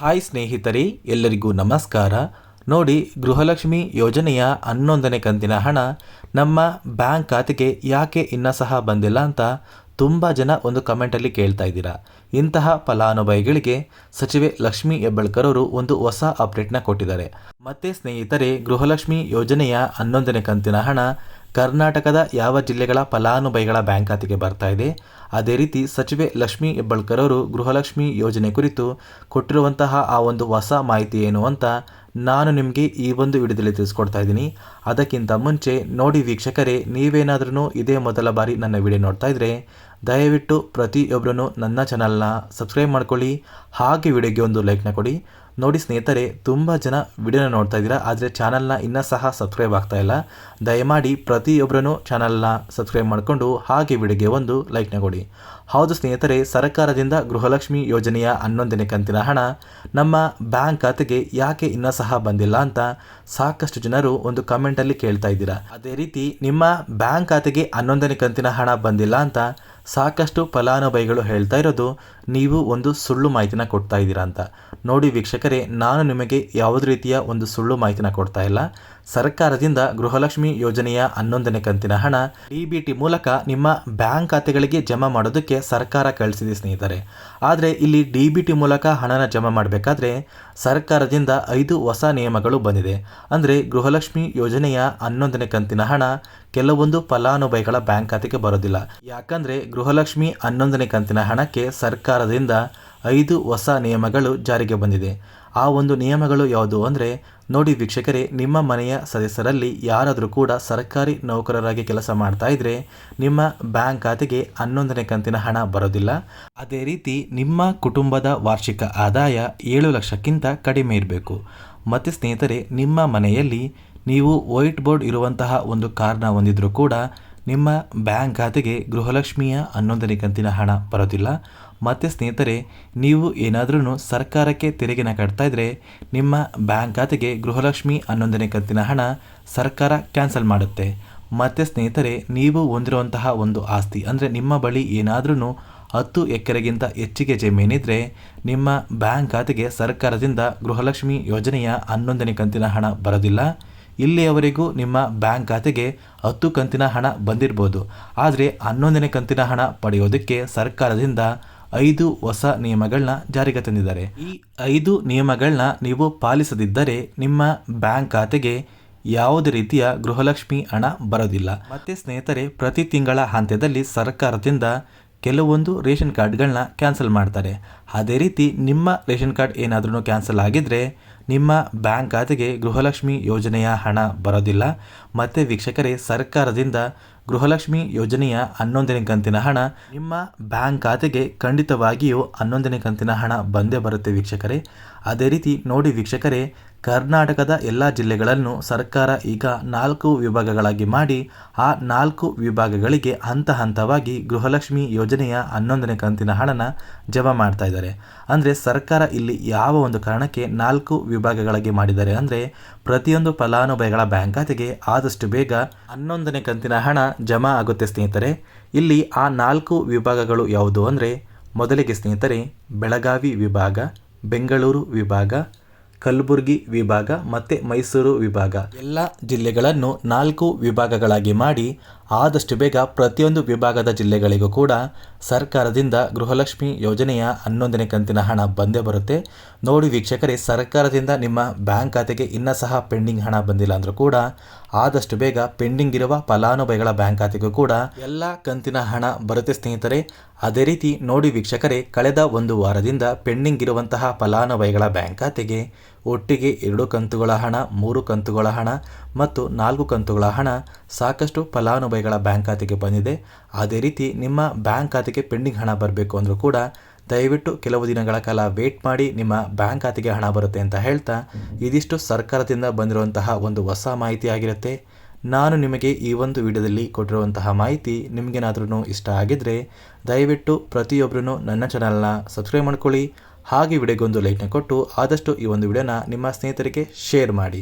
Hi ಸ್ನೇಹಿತರೆ, ಎಲ್ಲರಿಗೂ ನಮಸ್ಕಾರ. ನೋಡಿ, ಗೃಹಲಕ್ಷ್ಮಿ ಯೋಜನೆಯ ಹನ್ನೊಂದನೇ ಕಂತಿನ ಹಣ ನಮ್ಮ ಬ್ಯಾಂಕ್ ಖಾತೆಗೆ ಯಾಕೆ ಇನ್ನೂ ಸಹ ಬಂದಿಲ್ಲ ಅಂತ ತುಂಬ ಜನ ಒಂದು ಕಮೆಂಟಲ್ಲಿ ಕೇಳ್ತಾ ಇದ್ದೀರಾ. ಇಂತಹ ಫಲಾನುಭವಿಗಳಿಗೆ ಸಚಿವೆ ಲಕ್ಷ್ಮಿ ಹೆಬ್ಬಳ್ಕರ್ ಅವರು ಒಂದು ಹೊಸ ಅಪ್ಡೇಟ್ನ ಕೊಟ್ಟಿದ್ದಾರೆ. ಮತ್ತೆ ಸ್ನೇಹಿತರೆ, ಗೃಹಲಕ್ಷ್ಮಿ ಯೋಜನೆಯ ಹನ್ನೊಂದನೇ ಕಂತಿನ ಹಣ ಕರ್ನಾಟಕದ ಯಾವ ಜಿಲ್ಲೆಗಳ ಫಲಾನುಭವಿಗಳ ಬ್ಯಾಂಕ್ ಖಾತೆಗೆ ಬರ್ತಾ ಇದೆ? ಅದೇ ರೀತಿ ಸಚಿವೆ ಲಕ್ಷ್ಮಿ ಹೆಬ್ಬಳ್ಕರ್ ಅವರು ಗೃಹಲಕ್ಷ್ಮಿ ಯೋಜನೆ ಕುರಿತು ಕೊಟ್ಟಿರುವಂತಹ ಆ ಒಂದು ಹೊಸ ಮಾಹಿತಿ ಏನು ಅಂತ ನಾನು ನಿಮಗೆ ಈ ಒಂದು ವಿಡಿಯೋದಲ್ಲಿ ತಿಳಿಸ್ಕೊಡ್ತಾ ಇದ್ದೀನಿ. ಅದಕ್ಕಿಂತ ಮುಂಚೆ ನೋಡಿ ವೀಕ್ಷಕರೇ ನೀವೇನಾದ್ರೂ ಇದೇ ಮೊದಲ ಬಾರಿ ನನ್ನ ವಿಡಿಯೋ ನೋಡ್ತಾ ಇದ್ರೆ, ದಯವಿಟ್ಟು ಪ್ರತಿಯೊಬ್ಬರೂ ನನ್ನ ಚಾನಲ್ನ ಸಬ್ಸ್ಕ್ರೈಬ್ ಮಾಡ್ಕೊಳ್ಳಿ, ಹಾಗೆ ವಿಡಿಯೋಗೆ ಒಂದು ಲೈಕ್ನ ಕೊಡಿ. ನೋಡಿ ಸ್ನೇಹಿತರೆ, ತುಂಬ ಜನ ವಿಡಿಯೋನ ನೋಡ್ತಾ ಇದ್ದೀರಾ, ಆದರೆ ಚಾನಲ್ನ ಇನ್ನೂ ಸಹ ಸಬ್ಸ್ಕ್ರೈಬ್ ಆಗ್ತಾ ಇಲ್ಲ. ದಯಮಾಡಿ ಪ್ರತಿಯೊಬ್ಬರೂ ಚಾನಲ್ನ ಸಬ್ಸ್ಕ್ರೈಬ್ ಮಾಡಿಕೊಂಡು ಹಾಗೆ ವಿಡಿಯೋಗೆ ಒಂದು ಲೈಕ್ನ ಕೊಡಿ. ಹೌದು ಸ್ನೇಹಿತರೆ, ಸರ್ಕಾರದಿಂದ ಗೃಹಲಕ್ಷ್ಮಿ ಯೋಜನೆಯ ಹನ್ನೊಂದನೇ ಕಂತಿನ ಹಣ ನಮ್ಮ ಬ್ಯಾಂಕ್ ಖಾತೆಗೆ ಯಾಕೆ ಇನ್ನೂ ಸಹ ಬಂದಿಲ್ಲ ಅಂತ ಸಾಕಷ್ಟು ಜನರು ಒಂದು ಕಮೆಂಟಲ್ಲಿ ಕೇಳ್ತಾ ಇದ್ದೀರಾ. ಅದೇ ರೀತಿ ನಿಮ್ಮ ಬ್ಯಾಂಕ್ ಖಾತೆಗೆ ಹನ್ನೊಂದನೇ ಕಂತಿನ ಹಣ ಬಂದಿಲ್ಲ ಅಂತ ಸಾಕಷ್ಟು ಫಲಾನುಭವಿಗಳು ಹೇಳ್ತಾ ಇರೋದು, ನೀವು ಒಂದು ಸುಳ್ಳು ಮಾಹಿತಿನ ಕೊಡ್ತಾ ಇದ್ದೀರಾ ಅಂತ. ನೋಡಿ ವೀಕ್ಷಕರೇ, ನಾನು ನಿಮಗೆ ಯಾವುದೇ ರೀತಿಯ ಒಂದು ಸುಳ್ಳು ಮಾಹಿತಿನ ಕೊಡ್ತಾ ಇಲ್ಲ. ಸರ್ಕಾರದಿಂದ ಗೃಹಲಕ್ಷ್ಮಿ ಯೋಜನೆಯ ಹನ್ನೊಂದನೇ ಕಂತಿನ ಹಣ ಡಿ ಬಿ ಟಿ ಮೂಲಕ ನಿಮ್ಮ ಬ್ಯಾಂಕ್ ಖಾತೆಗಳಿಗೆ ಜಮಾ ಮಾಡೋದಕ್ಕೆ ಸರ್ಕಾರ ಕಳಿಸಿದೆ ಸ್ನೇಹಿತರೆ. ಆದರೆ ಇಲ್ಲಿ ಡಿ ಬಿ ಟಿ ಮೂಲಕ ಹಣನ ಜಮಾ ಮಾಡಬೇಕಾದ್ರೆ ಸರ್ಕಾರದಿಂದ ಐದು ಹೊಸ ನಿಯಮಗಳು ಬಂದಿದೆ. ಅಂದರೆ ಗೃಹಲಕ್ಷ್ಮಿ ಯೋಜನೆಯ ಹನ್ನೊಂದನೇ ಕಂತಿನ ಹಣ ಕೆಲವೊಂದು ಫಲಾನುಭವಿಗಳ ಬ್ಯಾಂಕ್ ಖಾತೆಗೆ ಬರೋದಿಲ್ಲ. ಯಾಕಂದ್ರೆ ಗೃಹಲಕ್ಷ್ಮಿ ಹನ್ನೊಂದನೇ ಕಂತಿನ ಹಣಕ್ಕೆ ಸರ್ಕಾರದಿಂದ ಐದು ಹೊಸ ನಿಯಮಗಳು ಜಾರಿಗೆ ಬಂದಿದೆ. ಆ ಒಂದು ನಿಯಮಗಳು ಯಾವುದು ಅಂದರೆ, ನೋಡಿ ವೀಕ್ಷಕರೇ, ನಿಮ್ಮ ಮನೆಯ ಸದಸ್ಯರಲ್ಲಿ ಯಾರಾದರೂ ಕೂಡ ಸರ್ಕಾರಿ ನೌಕರರಾಗಿ ಕೆಲಸ ಮಾಡ್ತಾ ಇದ್ರೆ ನಿಮ್ಮ ಬ್ಯಾಂಕ್ ಖಾತೆಗೆ ಹನ್ನೊಂದನೇ ಕಂತಿನ ಹಣ ಬರೋದಿಲ್ಲ. ಅದೇ ರೀತಿ ನಿಮ್ಮ ಕುಟುಂಬದ ವಾರ್ಷಿಕ ಆದಾಯ ಏಳು ಲಕ್ಷಕ್ಕಿಂತ ಕಡಿಮೆ ಇರಬೇಕು. ಮತ್ತು ಸ್ನೇಹಿತರೆ, ನಿಮ್ಮ ಮನೆಯಲ್ಲಿ ನೀವು ವೈಟ್ ಬೋರ್ಡ್ ಇರುವಂತಹ ಒಂದು ಕಾರ್ನ ಹೊಂದಿದ್ರೂ ಕೂಡ ನಿಮ್ಮ ಬ್ಯಾಂಕ್ ಖಾತೆಗೆ ಗೃಹಲಕ್ಷ್ಮಿಯ ಹನ್ನೊಂದನೇ ಕಂತಿನ ಹಣ ಬರೋದಿಲ್ಲ. ಮತ್ತು ಸ್ನೇಹಿತರೆ, ನೀವು ಏನಾದರೂ ಸರ್ಕಾರಕ್ಕೆ ತೆರಿಗೆನ ಕಟ್ತಾ ನಿಮ್ಮ ಬ್ಯಾಂಕ್ ಖಾತೆಗೆ ಗೃಹಲಕ್ಷ್ಮಿ ಹನ್ನೊಂದನೇ ಕಂತಿನ ಹಣ ಸರ್ಕಾರ ಕ್ಯಾನ್ಸಲ್ ಮಾಡುತ್ತೆ. ಮತ್ತು ಸ್ನೇಹಿತರೆ, ನೀವು ಹೊಂದಿರುವಂತಹ ಒಂದು ಆಸ್ತಿ ಅಂದರೆ ನಿಮ್ಮ ಬಳಿ ಏನಾದರೂ ಹತ್ತು ಎಕರೆಗಿಂತ ಹೆಚ್ಚಿಗೆ ಜಮೀನಿದ್ರೆ ನಿಮ್ಮ ಬ್ಯಾಂಕ್ ಖಾತೆಗೆ ಸರ್ಕಾರದಿಂದ ಗೃಹಲಕ್ಷ್ಮಿ ಯೋಜನೆಯ ಹನ್ನೊಂದನೇ ಕಂತಿನ ಹಣ ಬರೋದಿಲ್ಲ. ಇಲ್ಲಿಯವರೆಗೂ ನಿಮ್ಮ ಬ್ಯಾಂಕ್ ಖಾತೆಗೆ ಹತ್ತು ಕಂತಿನ ಹಣ ಬಂದಿರ್ಬೋದು. ಆದರೆ ಹನ್ನೊಂದನೇ ಕಂತಿನ ಹಣ ಪಡೆಯೋದಕ್ಕೆ ಸರ್ಕಾರದಿಂದ ಐದು ಹೊಸ ನಿಯಮಗಳನ್ನ ಜಾರಿಗೆ ತಂದಿದ್ದಾರೆ. ಈ ಐದು ನಿಯಮಗಳನ್ನ ನೀವು ಪಾಲಿಸದಿದ್ದರೆ ನಿಮ್ಮ ಬ್ಯಾಂಕ್ ಖಾತೆಗೆ ಯಾವುದೇ ರೀತಿಯ ಗೃಹಲಕ್ಷ್ಮಿ ಹಣ ಬರೋದಿಲ್ಲ. ಮತ್ತೆ ಸ್ನೇಹಿತರೆ, ಪ್ರತಿ ತಿಂಗಳ ಹಂತದಲ್ಲಿ ಸರ್ಕಾರದಿಂದ ಕೆಲವೊಂದು ರೇಷನ್ ಕಾರ್ಡ್ಗಳನ್ನ ಕ್ಯಾನ್ಸಲ್ ಮಾಡ್ತಾರೆ. ಅದೇ ರೀತಿ ನಿಮ್ಮ ರೇಷನ್ ಕಾರ್ಡ್ ಏನಾದರೂ ಕ್ಯಾನ್ಸಲ್ ಆಗಿದ್ದರೆ ನಿಮ್ಮ ಬ್ಯಾಂಕ್ ಖಾತೆಗೆ ಗೃಹಲಕ್ಷ್ಮಿ ಯೋಜನೆಯ ಹಣ ಬರೋದಿಲ್ಲ. ಮತ್ತು ವೀಕ್ಷಕರೇ, ಸರ್ಕಾರದಿಂದ ಗೃಹಲಕ್ಷ್ಮಿ ಯೋಜನೆಯ ಹನ್ನೊಂದನೇ ಕಂತಿನ ಹಣ ನಿಮ್ಮ ಬ್ಯಾಂಕ್ ಖಾತೆಗೆ ಖಂಡಿತವಾಗಿಯೂ ಹನ್ನೊಂದನೇ ಕಂತಿನ ಹಣ ಬಂದೇ ಬರುತ್ತೆ ವೀಕ್ಷಕರೇ. ಅದೇ ರೀತಿ ನೋಡಿ ವೀಕ್ಷಕರೇ, ಕರ್ನಾಟಕದ ಎಲ್ಲ ಜಿಲ್ಲೆಗಳನ್ನು ಸರ್ಕಾರ ಈಗ ನಾಲ್ಕು ವಿಭಾಗಗಳಾಗಿ ಮಾಡಿ, ಆ ನಾಲ್ಕು ವಿಭಾಗಗಳಿಗೆ ಹಂತ ಹಂತವಾಗಿ ಗೃಹಲಕ್ಷ್ಮಿ ಯೋಜನೆಯ ಹನ್ನೊಂದನೇ ಕಂತಿನ ಹಣನ ಜಮಾ ಮಾಡ್ತಾ ಇದ್ದಾರೆ. ಅಂದರೆ ಸರ್ಕಾರ ಇಲ್ಲಿ ಯಾವ ಒಂದು ಕಾರಣಕ್ಕೆ ನಾಲ್ಕು ವಿಭಾಗಗಳಾಗಿ ಮಾಡಿದ್ದಾರೆ ಅಂದರೆ, ಪ್ರತಿಯೊಂದು ಫಲಾನುಭವಿಗಳ ಬ್ಯಾಂಕ್ ಖಾತೆಗೆ ಆದಷ್ಟು ಬೇಗ ಹನ್ನೊಂದನೇ ಕಂತಿನ ಹಣ ಜಮಾ ಆಗುತ್ತೆ ಸ್ನೇಹಿತರೆ. ಇಲ್ಲಿ ಆ ನಾಲ್ಕು ವಿಭಾಗಗಳು ಯಾವುದು ಅಂದರೆ, ಮೊದಲಿಗೆ ಸ್ನೇಹಿತರೆ, ಬೆಳಗಾವಿ ವಿಭಾಗ, ಬೆಂಗಳೂರು ವಿಭಾಗ ಕಲಬುರಗಿ ವಿಭಾಗ ಮತ್ತು ಮೈಸೂರು ವಿಭಾಗ. ಎಲ್ಲ ಜಿಲ್ಲೆಗಳನ್ನು ನಾಲ್ಕು ವಿಭಾಗಗಳಾಗಿ ಮಾಡಿ ಆದಷ್ಟು ಬೇಗ ಪ್ರತಿಯೊಂದು ವಿಭಾಗದ ಜಿಲ್ಲೆಗಳಿಗೂ ಕೂಡ ಸರ್ಕಾರದಿಂದ ಗೃಹಲಕ್ಷ್ಮಿ ಯೋಜನೆಯ ಹನ್ನೊಂದನೇ ಕಂತಿನ ಹಣ ಬಂದೇ ಬರುತ್ತೆ. ನೋಡಿ ವೀಕ್ಷಕರೇ, ಸರ್ಕಾರದಿಂದ ನಿಮ್ಮ ಬ್ಯಾಂಕ್ ಖಾತೆಗೆ ಇನ್ನೂ ಸಹ ಪೆಂಡಿಂಗ್ ಹಣ ಬಂದಿಲ್ಲ ಅಂದರೂ ಕೂಡ ಆದಷ್ಟು ಬೇಗ ಪೆಂಡಿಂಗ್ ಇರುವ ಫಲಾನುಭವಿಗಳ ಬ್ಯಾಂಕ್ ಖಾತೆಗೂ ಕೂಡ ಎಲ್ಲ ಕಂತಿನ ಹಣ ಬರುತ್ತೆ ಸ್ನೇಹಿತರೆ. ಅದೇ ರೀತಿ ನೋಡಿ ವೀಕ್ಷಕರೇ, ಕಳೆದ ಒಂದು ವಾರದಿಂದ ಪೆಂಡಿಂಗ್ ಇರುವಂತಹ ಫಲಾನುಭವಿಗಳ ಬ್ಯಾಂಕ್ ಖಾತೆಗೆ ಒಟ್ಟಿಗೆ ಎರಡು ಕಂತುಗಳ ಹಣ, ಮೂರು ಕಂತುಗಳ ಹಣ ಮತ್ತು ನಾಲ್ಕು ಕಂತುಗಳ ಹಣ ಸಾಕಷ್ಟು ಫಲಾನುಭವಿಗಳ ಬ್ಯಾಂಕ್ ಖಾತೆಗೆ ಬಂದಿದೆ. ಅದೇ ರೀತಿ ನಿಮ್ಮ ಬ್ಯಾಂಕ್ ಖಾತೆಗೆ ಪೆಂಡಿಂಗ್ ಹಣ ಬರಬೇಕು ಅಂದರೂ ಕೂಡ ದಯವಿಟ್ಟು ಕೆಲವು ದಿನಗಳ ಕಾಲ ವೇಟ್ ಮಾಡಿ ನಿಮ್ಮ ಬ್ಯಾಂಕ್ ಖಾತೆಗೆ ಹಣ ಬರುತ್ತೆ ಅಂತ ಹೇಳ್ತಾ ಇದಿಷ್ಟು ಸರ್ಕಾರದಿಂದ ಬಂದಿರುವಂತಹ ಒಂದು ಹೊಸ ಮಾಹಿತಿ ಆಗಿರುತ್ತೆ. ನಾನು ನಿಮಗೆ ಈ ಒಂದು ವಿಡಿಯೋದಲ್ಲಿ ಕೊಟ್ಟಿರುವಂತಹ ಮಾಹಿತಿ ನಿಮಗೇನಾದ್ರೂ ಇಷ್ಟ ಆಗಿದ್ದರೆ ದಯವಿಟ್ಟು ಪ್ರತಿಯೊಬ್ಬರೂ ನನ್ನ ಚಾನಲ್ನ ಸಬ್ಸ್ಕ್ರೈಬ್ ಮಾಡ್ಕೊಳ್ಳಿ. ಹಾಗೆ ವಿಡಿಯೋಗೊಂದು ಲೈಕ್ನ ಕೊಟ್ಟು ಆದಷ್ಟು ಈ ಒಂದು ವಿಡಿಯೋನ ನಿಮ್ಮ ಸ್ನೇಹಿತರಿಗೆ ಶೇರ್ ಮಾಡಿ.